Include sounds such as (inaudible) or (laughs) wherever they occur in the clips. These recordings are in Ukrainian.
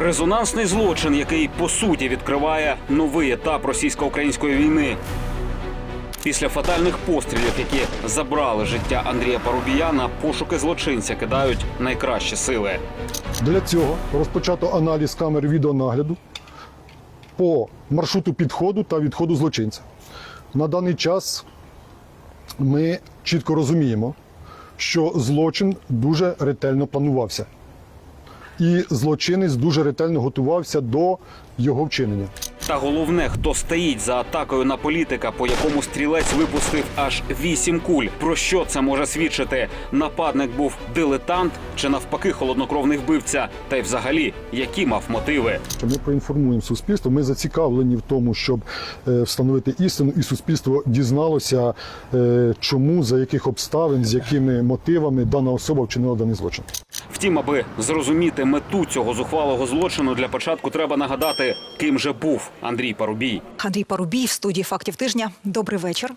Резонансний злочин, який по суті відкриває новий етап російсько-української війни. Після фатальних пострілів, які забрали життя Андрія Парубія, на пошуки злочинця кидають найкращі сили. Для цього розпочато аналіз камер відеонагляду по маршруту підходу та відходу злочинця. На даний час ми чітко розуміємо, що злочин дуже ретельно планувався. І злочинець дуже ретельно готувався до його вчинення. Та головне, хто стоїть за атакою на політика, по якому стрілець випустив аж вісім куль. Про що це може свідчити? Нападник був дилетант чи навпаки холоднокровний вбивця? Та й взагалі, які мав мотиви? Ми проінформуємо суспільство. Ми зацікавлені в тому, щоб е, встановити істину, і суспільство дізналося, е, чому, за яких обставин, з якими мотивами дана особа вчинила даний злочин. Втім, аби зрозуміти мету цього зухвалого злочину, для початку треба нагадати, ким же був Андрій Парубій. Андрій Парубій в студії фактів тижня. Добрий вечір.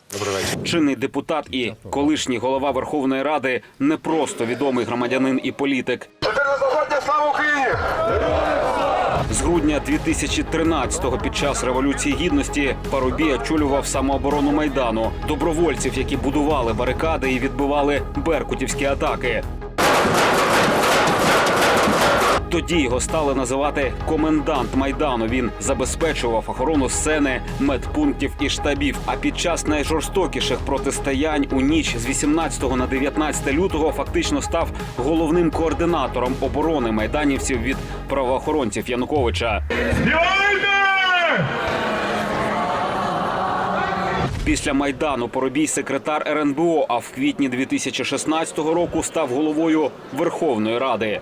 Чинний депутат і колишній голова Верховної Ради не просто відомий громадянин і політик. Слава Україні! З грудня 2013-го під час революції гідності Парубій очолював самооборону майдану добровольців, які будували барикади і відбивали беркутівські атаки. Тоді його стали називати комендант майдану. Він забезпечував охорону сцени, медпунктів і штабів. А під час найжорстокіших протистоянь у ніч з 18 на 19 лютого фактично став головним координатором оборони майданівців від правоохоронців Януковича. Після майдану Поробій секретар РНБО, а в квітні 2016 року став головою Верховної Ради.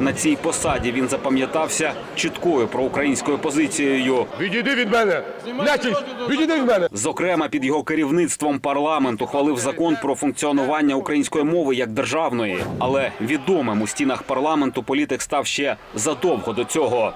На цій посаді він запам'ятався чіткою проукраїнською позицією. Відійди від мене! Відійди від мене! Зокрема, під його керівництвом парламент ухвалив закон про функціонування української мови як державної. Але відомим у стінах парламенту політик став ще задовго до цього.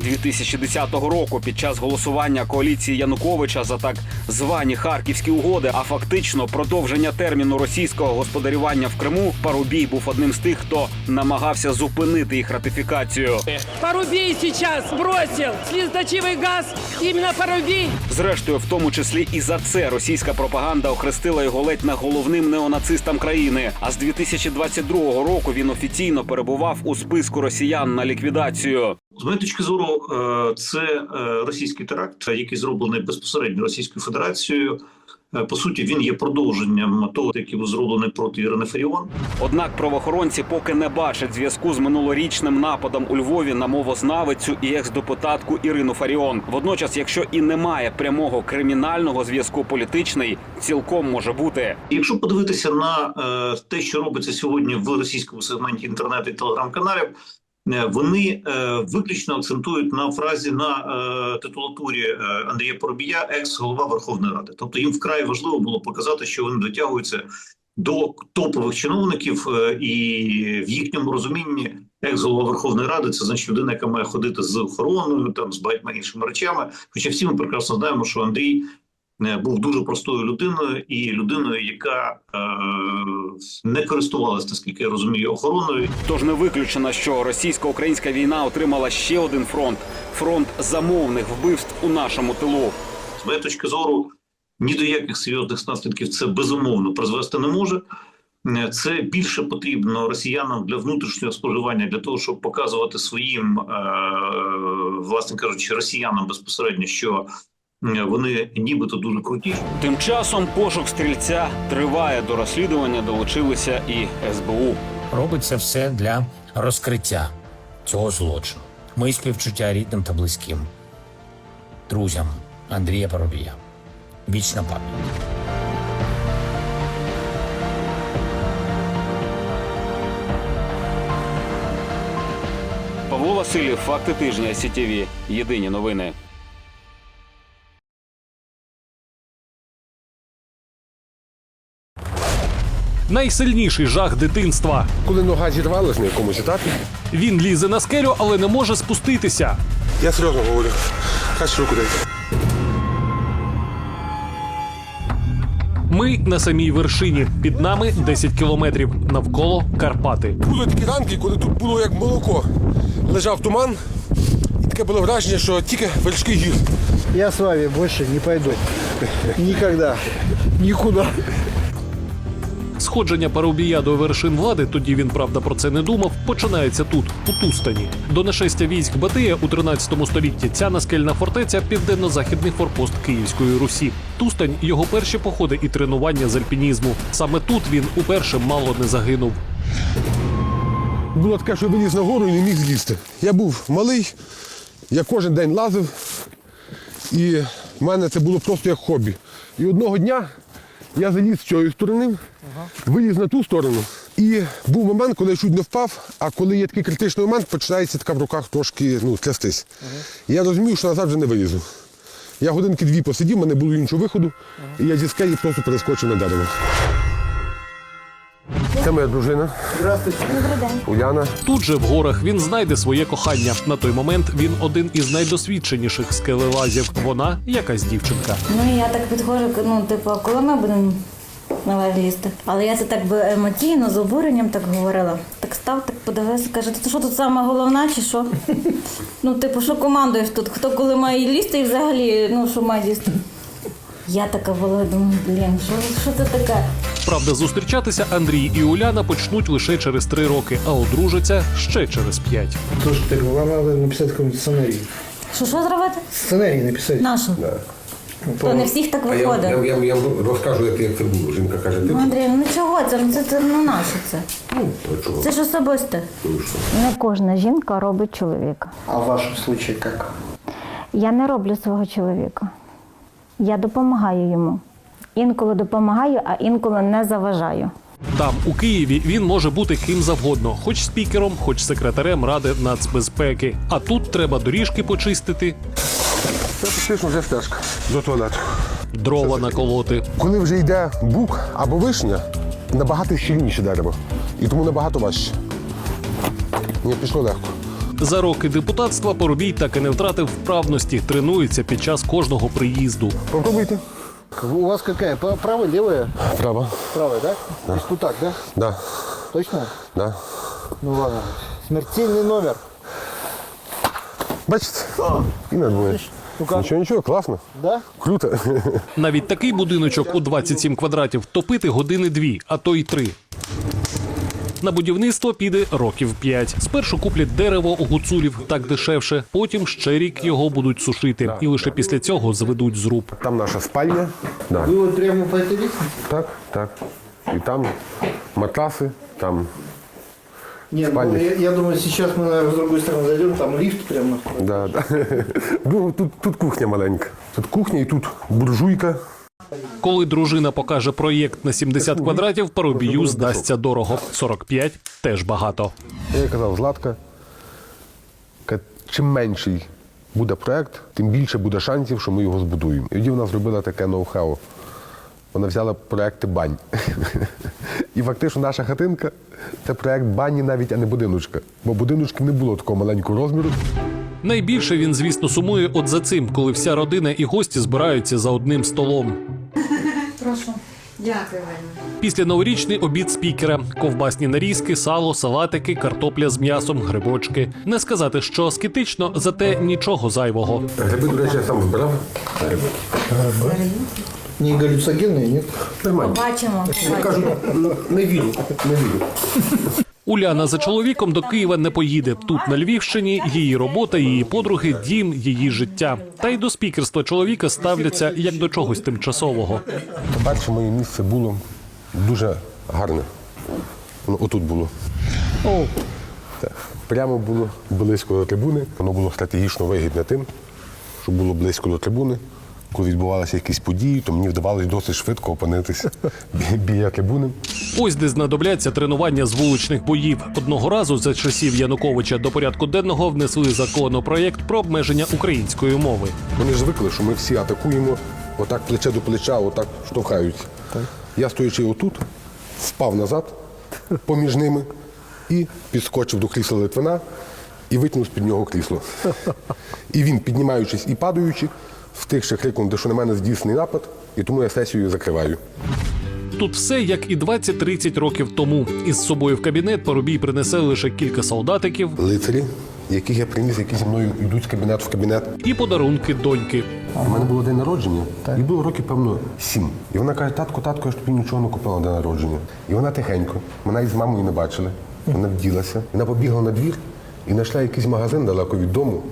2010 року під час голосування коаліції Януковича за так звані харківські угоди, а фактично продовження терміну російського господарювання в Криму, Парубій був одним з тих, хто намагався зупинити їх ратифікацію. Парубей сейчас бросил слезоточивый газ. Именно Парубей. Зрештою, в тому числі і за це російська пропаганда охрестила його ледь не головним неонацистом країни. А з 2022 року він офіційно перебував у списку росіян на ліквідацію. З моєї точки зору, е, це е, російський теракт, який зроблений безпосередньо Російською Федерацією. Е, По суті, він є продовженням того, який був зроблений проти Ірини Фаріон. Однак правоохоронці поки не бачать зв'язку з минулорічним нападом у Львові на мовознавицю і екс-депутатку Ірину Фаріон. Водночас, якщо і немає прямого кримінального зв'язку, політичний цілком може бути. Якщо подивитися на те, що робиться сьогодні в російському сегменті інтернету і телеграм-каналів, вони е, виключно акцентують на фразі на е, титулатурі е, Андрія Поробія, екс-голова Верховної Ради. Тобто їм вкрай важливо було показати, що вони дотягуються до топових чиновників, е, і в їхньому розумінні екс-голова Верховної Ради це значить людина, яка має ходити з охороною, там з багатьма іншими речами. Хоча всі ми прекрасно знаємо, що Андрій е, був дуже простою людиною і людиною, яка е, не користувалася, наскільки я розумію, охороною. Тож не виключено, що російсько-українська війна отримала ще один фронт фронт замовних вбивств у нашому тилу. З моєї точки зору, ні до яких серйозних наслідків це безумовно призвести не може. Е, Це більше потрібно росіянам для внутрішнього споживання, для того, щоб показувати своїм, е, власне кажучи, росіянам безпосередньо, що е, вони нібито дуже круті. Тим часом пошук стрільця триває. До розслідування долучилися і СБУ. робить це все для розкриття цього злочину. Мої співчуття рідним та близьким, друзям Андрія Парубія. Вічна пам'ять. Павло Васильєв, факти тижня СІТВ. Єдині новини. Найсильніший жах дитинства. Коли нога зірвалась на якомусь етапі, Він лізе на скелю, але не може спуститися. я серйозно говорю, хай руку дайте. Ми на самій вершині. Під нами 10 кілометрів. Навколо Карпати. Були такі ранки, коли тут було як молоко. Лежав туман, і таке було враження, що тільки вершки гір. Я с вами больше не пойду. Никогда. Никуда. Сходження Парубія до вершин влади, тоді він правда про це не думав. Починається тут, у Тустані. До нашестя військ Батия у 13 столітті ця наскельна фортеця південно-західний форпост Київської Русі. Тустань його перші походи і тренування з альпінізму. Саме тут він уперше мало не загинув. Було таке, що виліз на гору і не міг злізти. Я був малий, я кожен день лазив, і в мене це було просто як хобі. І одного дня я заліз з цієї сторони, виліз на ту сторону. І був момент, коли я чуть не впав, а коли є такий критичний момент, починається така в руках трошки ну, трястись. І я розумію, що назад вже не вилізу. Я годинки дві посидів, у мене було іншого виходу, і я зі скелі просто перескочив на дерево. Це моя дружина. Здравствуйте. Уляна. Тут же в горах він знайде своє кохання. На той момент він один із найдосвідченіших скелелазів. Вона якась дівчинка. Ну я так підходжу, ну, типу, коли ми будемо на лізти? Але я це так би емоційно, з обуренням так говорила. Так став, так подивився, каже, ти що тут саме головна, чи що? Ну, типу, що командуєш тут? Хто коли має лізти і взагалі, ну, що має лізти? Я така була, думаю, блін, що, що це таке? Правда, зустрічатися Андрій і Уляна почнуть лише через три роки, а одружаться ще через п'ять. Слушайте, вам надо написать какой-нибудь сценарий. Що що зробити? Сценарий написать. Нашу. То не всіх так виходить. я, я розкажу, як, це було. Жінка каже, Ну, Андрій, ну чого це? Ну, Це, це ну наше це. Це ж особисте. Не кожна жінка робить чоловіка. А в вашем случае как? Я не роблю свого чоловіка. Я допомагаю йому. Інколи допомагаю, а інколи не заважаю. Там, у Києві, він може бути ким завгодно, хоч спікером, хоч секретарем Ради нацбезпеки. А тут треба доріжки почистити, Це фактично вже стежка до туалету. дрова наколоти. Коли вже йде бук або вишня, набагато щільніше дерево. І тому набагато важче. Мені пішло легко. За роки депутатства Поробій так і не втратив вправності, тренується під час кожного приїзду. Попробуйте. У вас какая? Правая, левая? Право. Правая, да? То есть вот так, да? Да. Точно? Да. Ну ладно. Смертельный номер. Бачите? І не думаєш. Нічого, нічого, класно. Да? Круто. Навіть такий будиночок у 27 квадратів топити години дві, а то й три. На будівництво піде років п'ять. Спершу куплять дерево у гуцулів так дешевше, потім ще рік його будуть сушити, і лише після цього зведуть зруб. Там наша спальня. Да. Вы вот прямо по этой лестнице? Так, так. І там матраси, там. Нет, Спальня. ну, я, я думаю, сейчас мы, наверное, с другой стороны зайдем, там лифт прямо. Да, да. (laughs) Ну, тут, тут кухня маленька. Тут кухня і тут буржуйка. Коли дружина покаже проєкт на 70 квадратів, парубію здасться дорого. 45 – теж багато. Я казав, Златка, чим менший буде проект, тим більше буде шансів, що ми його збудуємо. І тоді вона зробила таке ноу-хау. Вона взяла проекти бань. І фактично наша хатинка це проект бані навіть, а не будиночка. Бо будиночки не було такого маленького розміру. Найбільше він, звісно, сумує от за цим, коли вся родина і гості збираються за одним столом. Прошу. Дякую. Після новорічний обід спікера, ковбасні нарізки, сало, салатики, картопля з м'ясом, грибочки. Не сказати, що аскетично, зате нічого зайвого. Гриби, до речі, я сам збирав. Ні, галлюцогенные, ні. Нормально. Бачимо. Кажу, не вірю, не вірю. Уляна за чоловіком до Києва не поїде. Тут на Львівщині її робота, її подруги, дім, її життя. Та й до спікерства чоловіка ставляться як до чогось тимчасового. Перше моє місце було дуже гарне. Воно отут було. Так. Прямо було близько до трибуни. Воно було стратегічно вигідне тим, що було близько до трибуни. Коли відбувалися якісь події, то мені вдавалося досить швидко опинитися бі- біля трибуни. Ось де знадобляться тренування з вуличних боїв. Одного разу за часів Януковича до порядку денного внесли законопроєкт про обмеження української мови. Вони ж звикли, що ми всі атакуємо отак плече до плеча, отак штовхаються. Я стоячи отут, впав назад поміж ними і підскочив до крісла Литвина і витягнув з-під нього крісло. І він, піднімаючись і падаючи, встигши крикнути, що на мене здійснений напад, і тому я сесію закриваю. Тут все як і 20-30 років тому. Із собою в кабінет Парубій принесе лише кілька солдатиків Лицарі, яких я приніс, які зі мною йдуть з кабінету в кабінет. і подарунки доньки. У мене було день народження, і було років, певно, сім. І вона каже, татку, татку, я ж тобі нічого не купила на день народження. І вона тихенько, мене із мамою не бачили. Вона вділася. Вона побігла на двір і знайшла якийсь магазин далеко від дому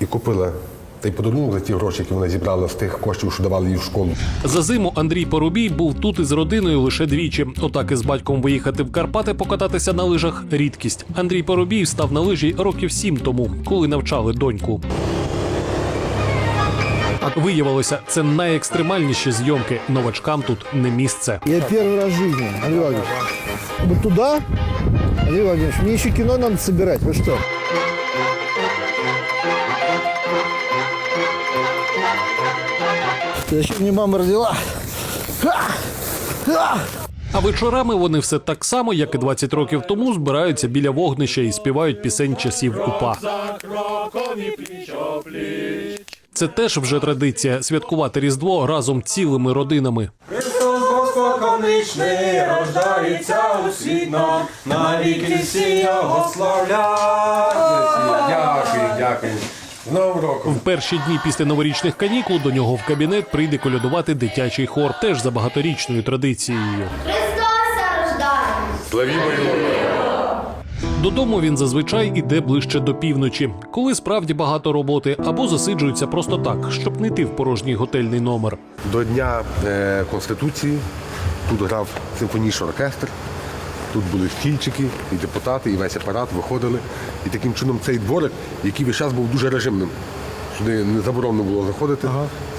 і купила той подарунок за ті гроші, які вона зібрала з тих коштів, що давали їй в школу. За зиму Андрій Парубій був тут із родиною лише двічі. Отак із батьком виїхати в Карпати покататися на лижах рідкість. Андрій Парубій став на лижі років сім тому, коли навчали доньку. Виявилося, це найекстремальніші зйомки. Новачкам тут не місце. Я первый раз в жизни, Андрей Владимирович. Вот туда, Андрей Владимирович, мне еще кино надо собирать. Вы что? Зачем мне мама родила? А вечорами вони все так само, як і 20 років тому, збираються біля вогнища і співають пісень часів УПА. Це теж вже традиція святкувати Різдво разом цілими родинами. Христос Господь рождається у світ нам, навіки всі його славлять. Дякую, дякую. З Новим роком. В перші дні після новорічних канікул до нього в кабінет прийде колядувати дитячий хор, теж за багаторічною традицією. Додому він зазвичай іде ближче до півночі, коли справді багато роботи, або засиджується просто так, щоб не йти в порожній готельний номер. До Дня е, Конституції тут грав симфонічний оркестр, тут були стільчики, і депутати, і весь апарат виходили. І таким чином цей дворик, який весь час був дуже режимним, сюди не заборонено було заходити.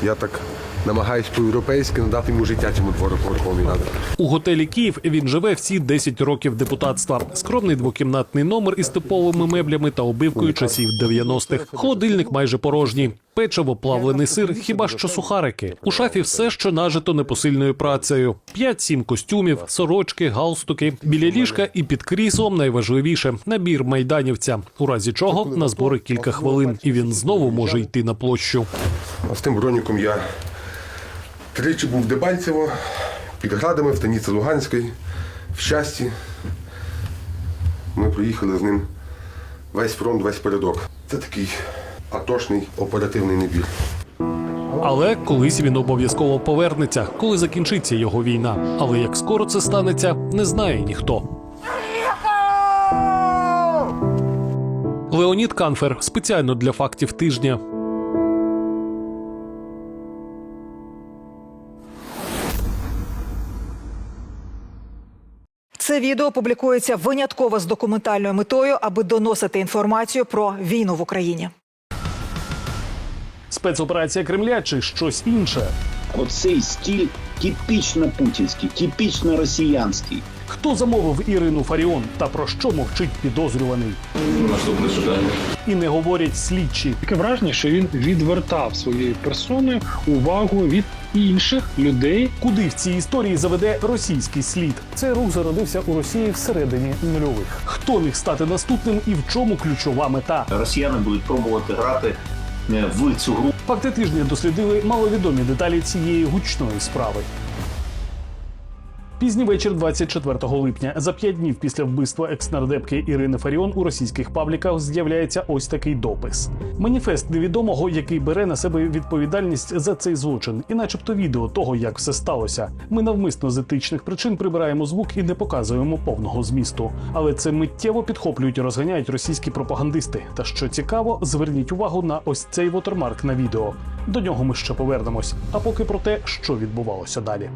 Я так намагаюсь по-європейськи надати йому життя цьому дворику Верховної Ради. У готелі Київ він живе всі 10 років депутатства. Скромний двокімнатний номер із типовими меблями та обивкою часів 90-х. Холодильник майже порожній. Печиво, плавлений сир, хіба що сухарики. У шафі все, що нажито непосильною працею: 5-7 костюмів, сорочки, галстуки. Біля ліжка і під кріслом найважливіше набір майданівця. У разі чого на збори кілька хвилин, і він знову може йти на площу. А з тим броніком я тричі був в Дебальцево, під градами в Станіці Луганській, в щасті. Ми проїхали з ним весь фронт, весь передок. Це такий атошний оперативний набір. Але колись він обов'язково повернеться, коли закінчиться його війна. Але як скоро це станеться, не знає ніхто. Леонід Канфер спеціально для фактів тижня. Це відео публікується винятково з документальною метою, аби доносити інформацію про війну в Україні. Спецоперація Кремля чи щось інше. Оцей стиль типічно путінський, типічно росіянський. Хто замовив Ірину Фаріон та про що мовчить підозрюваний? Наступне сюди. І не говорять слідчі. Таке враження, що він відвертав своєю персоною увагу від інших людей. Куди в цій історії заведе російський слід? Цей рух зародився у Росії всередині нульових. Хто міг стати наступним і в чому ключова мета? Росіяни будуть пробувати грати е, в цю гру Факти тижня дослідили маловідомі деталі цієї гучної справи. Пізній вечір 24 липня, за п'ять днів після вбивства екснардепки Ірини Фаріон у російських пабліках з'являється ось такий допис: маніфест невідомого, який бере на себе відповідальність за цей злочин, і, начебто, відео того, як все сталося. Ми навмисно з етичних причин прибираємо звук і не показуємо повного змісту. Але це миттєво підхоплюють і розганяють російські пропагандисти. Та що цікаво, зверніть увагу на ось цей вотермарк на відео. До нього ми ще повернемось. А поки про те, що відбувалося далі.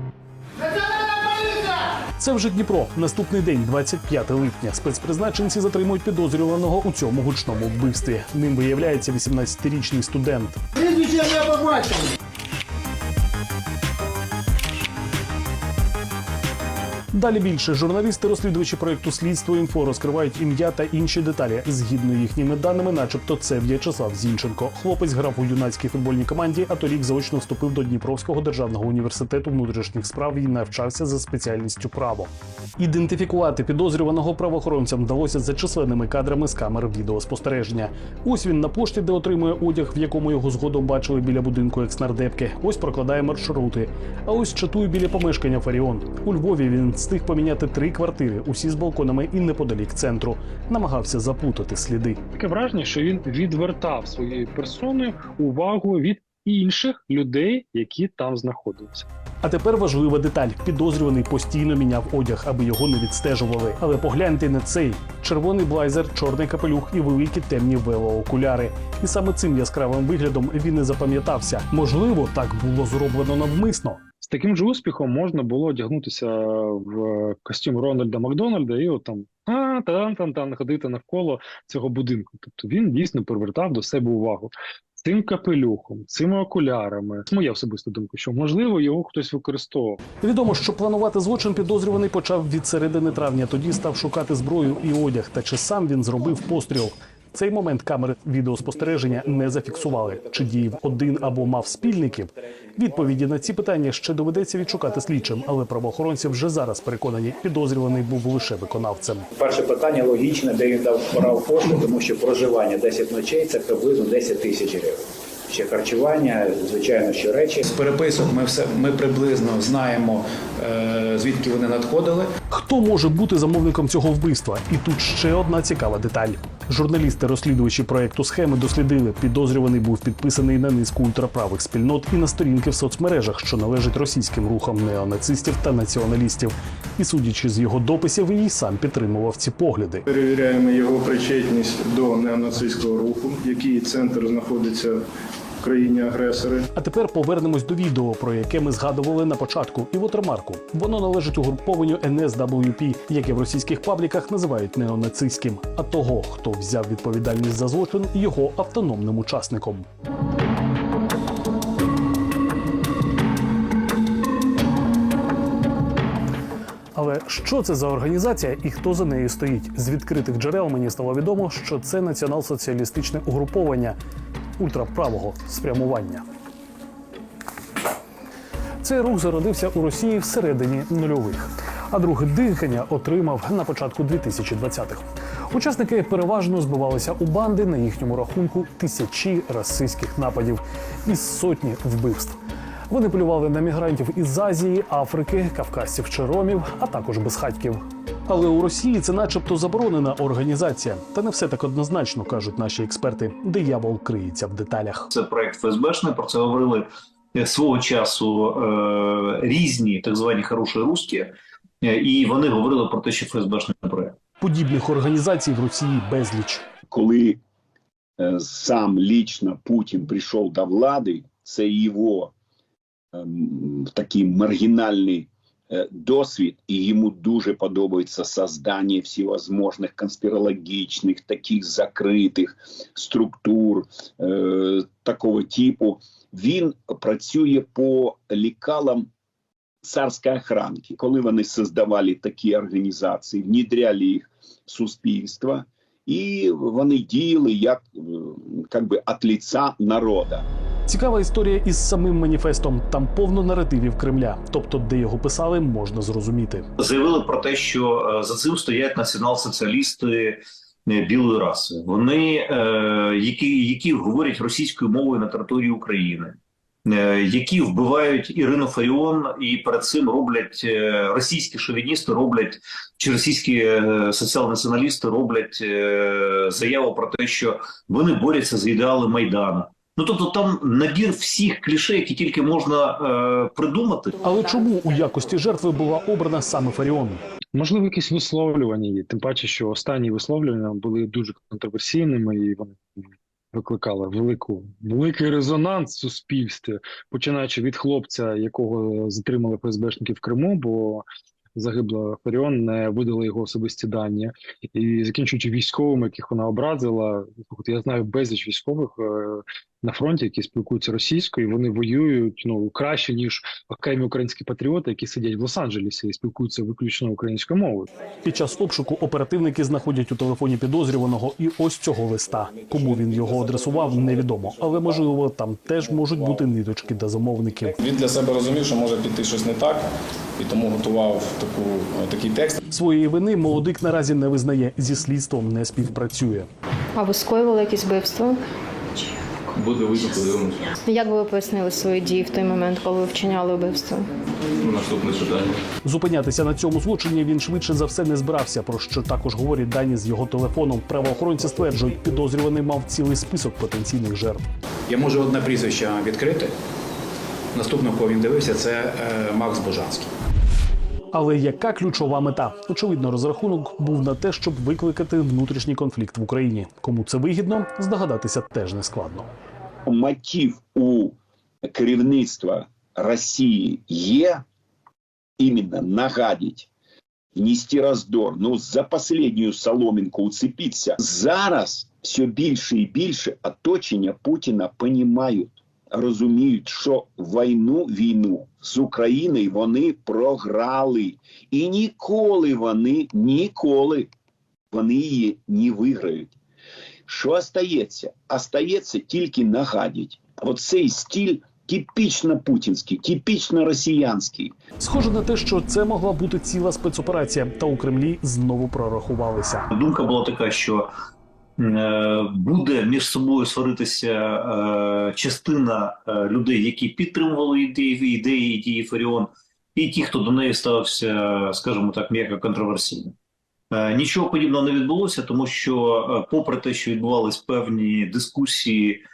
Це вже Дніпро. Наступний день, 25 липня. Спецпризначенці затримують підозрюваного у цьому гучному вбивстві. Ним виявляється 18-річний студент. Далі більше журналісти, розслідувачі проекту Слідство інфо розкривають ім'я та інші деталі. Згідно їхніми даними, начебто, це В'ячеслав Зінченко. Хлопець грав у юнацькій футбольній команді, а торік заочно вступив до Дніпровського державного університету внутрішніх справ і навчався за спеціальністю право. Ідентифікувати підозрюваного правоохоронцям вдалося за численними кадрами з камер відеоспостереження. Ось він на пошті, де отримує одяг, в якому його згодом бачили біля будинку екснардепки. Ось прокладає маршрути. А ось чатує біля помешкання Фаріон. У Львові він встиг поміняти три квартири, усі з балконами і неподалік центру. Намагався заплутати сліди. Таке враження, що він відвертав своєю персоною увагу від інших людей, які там знаходилися. А тепер важлива деталь: підозрюваний постійно міняв одяг, аби його не відстежували. Але погляньте на цей червоний блайзер, чорний капелюх і великі темні велоокуляри. І саме цим яскравим виглядом він і запам'ятався. Можливо, так було зроблено навмисно. З таким же успіхом можна було одягнутися в костюм Рональда Макдональда і от там а там там там ходити навколо цього будинку. Тобто він дійсно привертав до себе увагу. Цим капелюхом, цими окулярами. Моя особиста думка, що можливо його хтось використовував. Відомо, що планувати злочин підозрюваний почав від середини травня. Тоді став шукати зброю і одяг. Та чи сам він зробив постріл? Цей момент камери відеоспостереження не зафіксували. Чи діяв один або мав спільників? Відповіді на ці питання ще доведеться відшукати слідчим, але правоохоронці вже зараз переконані, підозрюваний був лише виконавцем. Перше питання логічне, де він дав брав кошти, тому що проживання 10 ночей це приблизно 10 тисяч гривень. Ще харчування, звичайно, що речі. З переписок ми все ми приблизно знаємо е, звідки вони надходили. Хто може бути замовником цього вбивства? І тут ще одна цікава деталь. Журналісти, розслідувачі проекту схеми, дослідили, підозрюваний був підписаний на низку ультраправих спільнот і на сторінки в соцмережах, що належать російським рухам неонацистів та націоналістів. І судячи з його дописів, і сам підтримував ці погляди. Перевіряємо його причетність до неонацистського руху, який центр знаходиться країні агресори. А тепер повернемось до відео, про яке ми згадували на початку. І от ремарку. Воно належить угрупованню NSWP, яке в російських пабліках називають неонацистським. А того, хто взяв відповідальність за злочин, його автономним учасником. Але що це за організація і хто за нею стоїть? З відкритих джерел мені стало відомо, що це націонал-соціалістичне угруповання ультраправого спрямування. Цей рух зародився у Росії всередині нульових, а друге дихання отримав на початку 2020-х. Учасники переважно збивалися у банди на їхньому рахунку тисячі расистських нападів із сотні вбивств. Вони полювали на мігрантів із Азії, Африки, кавказців чи ромів, а також безхатьків. Але у Росії це, начебто, заборонена організація. Та не все так однозначно кажуть наші експерти. Диявол криється в деталях. Це проект ФСБшний, про це говорили е, свого часу е, різні так звані хороші русські, е, і вони говорили про те, що ФСБшний проект. Подібних організацій в Росії безліч. Коли э, сам лично Путин пришел до влады, це его ем, такий маргінальний е, досвід, і йому дуже подобається создання всевозможних конспірологічних, таких закритих структур е, такого типу. Він працює по лікалам царської охранки. Коли вони создавали такі організації, внедряли їх в суспільство, і вони діяли як, е, как би, от лица народа. Цікава історія із самим маніфестом. Там повно наративів Кремля, тобто де його писали, можна зрозуміти. Заявили про те, що е, за цим стоять націонал-соціалісти е, білої раси. Вони, е, які, які говорять російською мовою на території України. Які вбивають Ірину Фаріон, і перед цим роблять російські шовіністи, роблять чи російські соціал-націоналісти роблять заяву про те, що вони борються за ідеали Майдана. Ну тобто там набір всіх кліше, які тільки можна е, придумати. Але чому у якості жертви була обрана саме Фаріон? Можливо, якісь висловлювання є. Тим паче, що останні висловлювання були дуже контроверсійними і вони викликали велику великий резонанс в суспільстві, починаючи від хлопця, якого затримали ФСБшники в Криму, бо загибла Фаріон, не видали його особисті дані, і закінчуючи військовими, яких вона образила. Я знаю безліч військових, е, на фронті, які спілкуються російською, і вони воюють ну краще ніж окремі українські патріоти, які сидять в Лос-Анджелесі і спілкуються виключно українською мовою. Під час обшуку оперативники знаходять у телефоні підозрюваного і ось цього листа. Кому він його адресував, невідомо, але можливо там теж можуть бути ниточки до замовників. Він для себе розумів, що може піти щось не так, і тому готував таку, такий текст. Своєї вини молодик наразі не визнає зі слідством, не співпрацює. А ви скоювали якісь вбивство? Буде вийти, подивимося. Як би ви пояснили свої дії в той момент, коли ви вчиняли вбивство? Наступне питання. Zупинятися на цьому злочині він швидше за все не збирався. Про що також говорять дані з його телефоном. Правоохоронці стверджують, підозрюваний мав цілий список потенційних жертв. Я можу одне прізвище відкрити. Наступного, кого він дивився, це е, Макс Божанський. Але яка ключова мета? Очевидно, розрахунок був на те, щоб викликати внутрішній конфлікт в Україні. Кому це вигідно, здогадатися теж не складно. мотив у керівництва Росії є іменно нагадить, внести роздор, ну за последню соломинку уцепитися. Зараз все більше і більше оточення Путіна понімають, розуміють, що війну, війну з Україною вони програли. І ніколи вони, ніколи вони її не виграють. Що остається? Остається тільки нагадіть. Оцей стиль типічно путінський, типічно росіянський. Схоже на те, що це могла бути ціла спецоперація, та у Кремлі знову прорахувалися. Думка була така, що буде між собою сваритися е, частина е, людей, які підтримували ідеї, ідеї дії Фаріон, і ті, хто до неї ставився, скажімо так, м'яко контроверсійно. Е, Нічого подібного не відбулося, тому що, е, попри те, що відбувались певні дискусії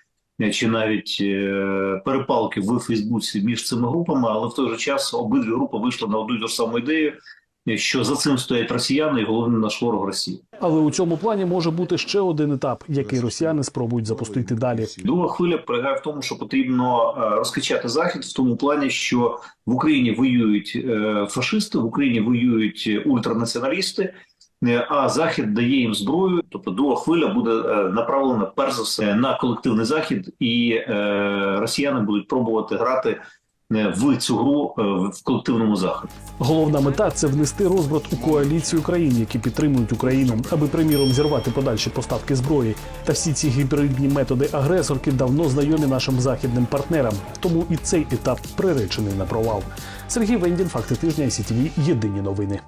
е, чи навіть е, перепалки в Фейсбуці між цими групами, але в той же час обидві групи вийшли на одну й ту саму ідею, е, що за цим стоять росіяни і головний наш ворог Росії. Але у цьому плані може бути ще один етап, який росіяни спробують запустити далі. Друга хвиля полягає в тому, що потрібно е, розкачати захід в тому плані, що в Україні воюють е, фашисти, в Україні воюють ультранаціоналісти. е, А захід дає їм зброю, тобто друга хвиля буде направлена перш за все на колективний захід, і е, росіяни будуть пробувати грати в цю гру е, в колективному заході. Головна мета це внести розбрат у коаліцію країн, які підтримують Україну, аби приміром зірвати подальші поставки зброї. Та всі ці гібридні методи агресорки давно знайомі нашим західним партнерам. Тому і цей етап приречений на провал. Сергій Вендін, факти тижня, ІСІТВ, єдині новини.